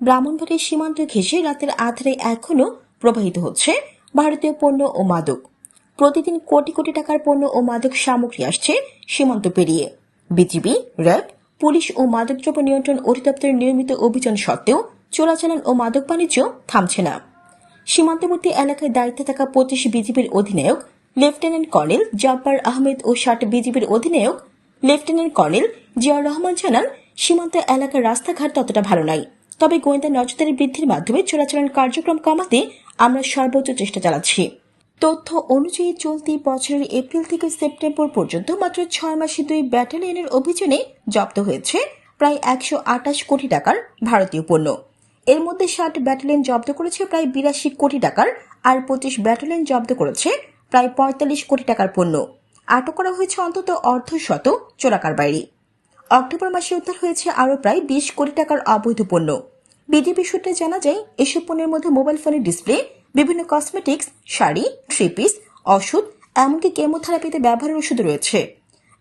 ব্রাহ্মণবাড়ির সীমান্ত ঘেঁষে রাতের আধারে এখনও প্রবাহিত হচ্ছে ভারতীয় পণ্য ও মাদক। প্রতিদিন কোটি কোটি টাকার পণ্য ও মাদক সামগ্রী আসছে সীমান্ত পেরিয়ে। বিজিবি, র্যাব, পুলিশ ও মাদকদ্রব্য নিয়ন্ত্রণ অধিদপ্তরের নিয়মিত অভিযান সত্ত্বেও চোরাচালান ও মাদক বাণিজ্য থামছে না। সীমান্তবর্তী এলাকায় দায়িত্বে থাকা পঁচিশ বিজিবির অধিনায়ক, লেফটেন্যান্ট কর্নেল জব্বার আহমেদ ও ষাট বিজিবির অধিনায়ক, লেফটেন্যান্ট কর্নেল জিয়াউর রহমান জানান, সীমান্ত এলাকার রাস্তাঘাট ততটা ভালো নাই। তবে গোয়েন্দা নজরদারি বৃদ্ধির মাধ্যমে চোরাচালান কার্যক্রম কমাতে আমরা সর্বোচ্চ চেষ্টা চালাচ্ছি। তথ্য অনুযায়ী চলতি বছরের এপ্রিল থেকে সেপ্টেম্বর পর্যন্ত মাত্র ছয় মাসে দুই ব্যাটালিয়নের অভিযানে জব্দ হয়েছে প্রায় একশো আটাশ কোটি টাকার ভারতীয় পণ্য। এর মধ্যে ষাট ব্যাটালিয়ন জব্দ করেছে প্রায় বিরাশি কোটি টাকার আর পঁচিশ ব্যাটালিয়ন জব্দ করেছে প্রায় পঁয়তাল্লিশ কোটি টাকার পণ্য। আটক করা হয়েছে অন্তত অর্ধশত চোরাকার বাইরে অক্টোবর মাসে উদ্ধার হয়েছে আরও প্রায় বিশ কোটি টাকার অবৈধ পণ্য। বিজেপি সূত্রে জানা যায়, এসব পণ্যের মধ্যে মোবাইল ফোনের ডিসপ্লে, বিভিন্ন কসমেটিক্স, শাড়ি থ্রি পিস ওষুধ, এমনকি কেমোথেরাপিতে ব্যবহারের ওষুধ রয়েছে।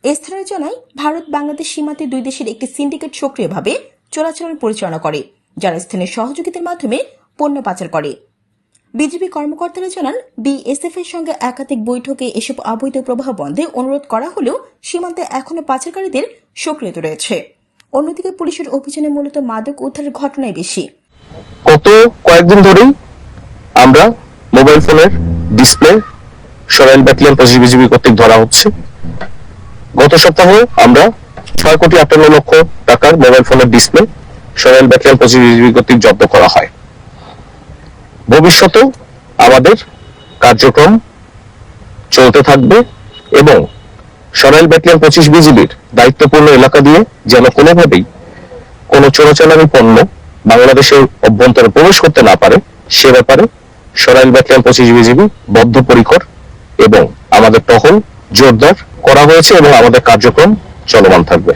স্থানীয় জানায় ভারত বাংলাদেশ সীমান্তে দুই দেশের একটি সিন্ডিকেট সক্রিয়ভাবে চোরাচালান পরিচালনা করে, যারা স্থানীয় সহযোগিতার মাধ্যমে পণ্য পাচার করে। বিজেপি কর্মকর্তারা জানান, বিএসএফ এর সঙ্গে একাধিক বৈঠকে এসব অবৈধ প্রবাহ বন্ধে অনুরোধ করা হলেও সীমান্তে এখনও পাচারকারীদের সক্রিয়তা রয়েছে। অন্যদিকে পুলিশের অভিযানে মূলত মাদক উদ্ধারের ঘটনাই বেশি। গত কয়েকদিন ধরেই আমরা মোবাইল ফোনের ডিসপ্লে, সরাইল ব্যাটালিয়ন পঁচিশ বিজিবি কর্তৃক ধরা হচ্ছে। গত সপ্তাহে আমরা ছয় কোটি আটান্ন লক্ষ টাকার মোবাইল ফোনের ডিসপ্লে, সরাইল ব্যাটালিয়ন পঁচিশ বিজিবি কর্তৃক জব্দ করা হয়। ভবিষ্যতেও আমাদের কার্যক্রম চলতে থাকবে এবং সরাইল ব্যাটালিয়ন পঁচিশ বিজিবির দায়িত্বপূর্ণ এলাকা দিয়ে যেন কোনোভাবেই কোন চোরাচালানি পণ্য বাংলাদেশের অভ্যন্তরে প্রবেশ করতে না পারে, সে ব্যাপারে সরাইল ব্যাটালিয়ন পঁচিশ বিজিবি বদ্ধপরিকর এবং আমাদের টহল জোরদার করা হয়েছে এবং আমাদের কার্যক্রম চলমান থাকবে।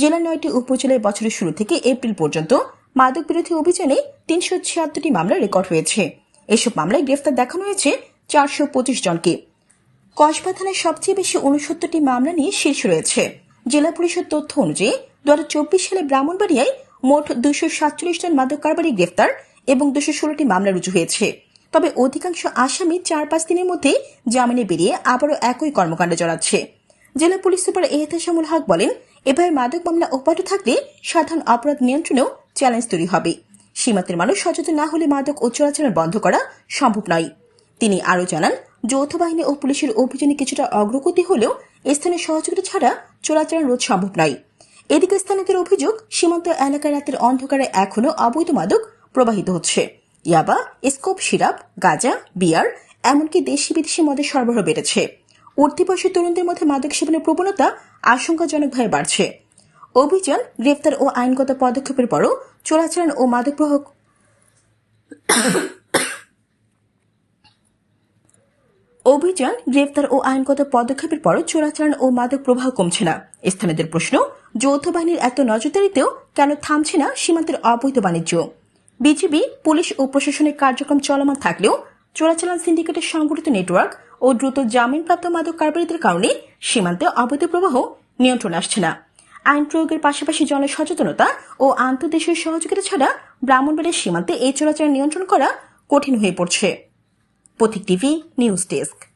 জেলার নয়টি উপজেলায় বছরের শুরু থেকে এপ্রিল পর্যন্ত মাদক বিরোধী অভিযানে তিনশো ছিয়াত্তরটি মামলা রেকর্ড হয়েছে। এসব মামলায় গ্রেফতার দেখানো হয়েছে চারশো পঁচিশ জনকে। কসবা থানায় সবচেয়ে বেশি উনসত্তরটি মামলা নিয়ে শীর্ষ রয়েছে। জেলা পুলিশের তথ্য অনুযায়ী দু হাজার চব্বিশ সালে ব্রাহ্মণবাড়িয়ায় মোট দুশো সাতচল্লিশ জন মাদক কারবারি গ্রেফতার এবং দুশো ষোলোটি মামলা রুজু হয়েছে। তবে অধিকাংশ আসামি চার পাঁচ দিনের মধ্যে জামিনে বেরিয়ে আবারও একই কর্মকাণ্ড জড়াচ্ছে। জেলা পুলিশ সুপার এহতেশামুল হক বলেন এভাবে মাদক মামলা অব্যাহত থাকলে সাধারণ অপরাধ নিয়ন্ত্রণেও চ্যালেঞ্জ তৈরি হবে। সীমান্তের মানুষ সচেতন না হলে মাদক ও চোরাচালান বন্ধ করা সম্ভব নয়। তিনি আরও জানান যৌথ বাহিনী ও পুলিশের অভিযানে কিছুটা অগ্রগতি হলেও স্থানীয় সহযোগিতা ছাড়া চোরাচালান রোধ সম্ভব নয়। এদিকে স্থানীয়দের অভিযোগ, সীমান্ত এলাকায় রাতের অন্ধকারে এখনও অবৈধ মাদক প্রবাহিত হচ্ছে। ইয়াবা স্কোপ সিরাপ, গাঁজা, বিয়ার, এমনকি দেশি বিদেশি মদের সরবরাহ বেড়েছে। উঠতি বয়সী তরুণদের মধ্যে মাদক সেবনের প্রবণতা আশঙ্কাজনকভাবে বাড়ছে। অভিযান, গ্রেফতার ও আইনগত পদক্ষেপের পরও চোরাচালান ও মাদক প্রবাহ অভিযান, গ্রেফতার ও আইনগত পদক্ষেপের পরও চোরাচালান ও মাদক প্রবাহ কমছে না। স্থানীয়দের প্রশ্ন, যৌথ বাহিনীর এত নজরদারিতেও কেন থামছে না সীমান্তের অবৈধ বাণিজ্য? বিজিবি, পুলিশ ও প্রশাসনের কার্যক্রম চলমান থাকলেও চোরাচালান সিন্ডিকেটের সংগঠিত নেটওয়ার্ক ও দ্রুত জামিনপ্রাপ্ত মাদক কারবারিদের কারণে সীমান্তে অবৈধ প্রবাহ নিয়ন্ত্রণ আসছে না। আইন প্রয়োগের পাশাপাশি জনসচেতনতা ও আন্তর্দেশীয় সহযোগিতা ছাড়া ব্রাহ্মণবাড়ির সীমান্তে এই চোরাচালান নিয়ন্ত্রণ করা কঠিন হয়ে পড়ছে। পথিক টিভি নিউজ ডেস্ক।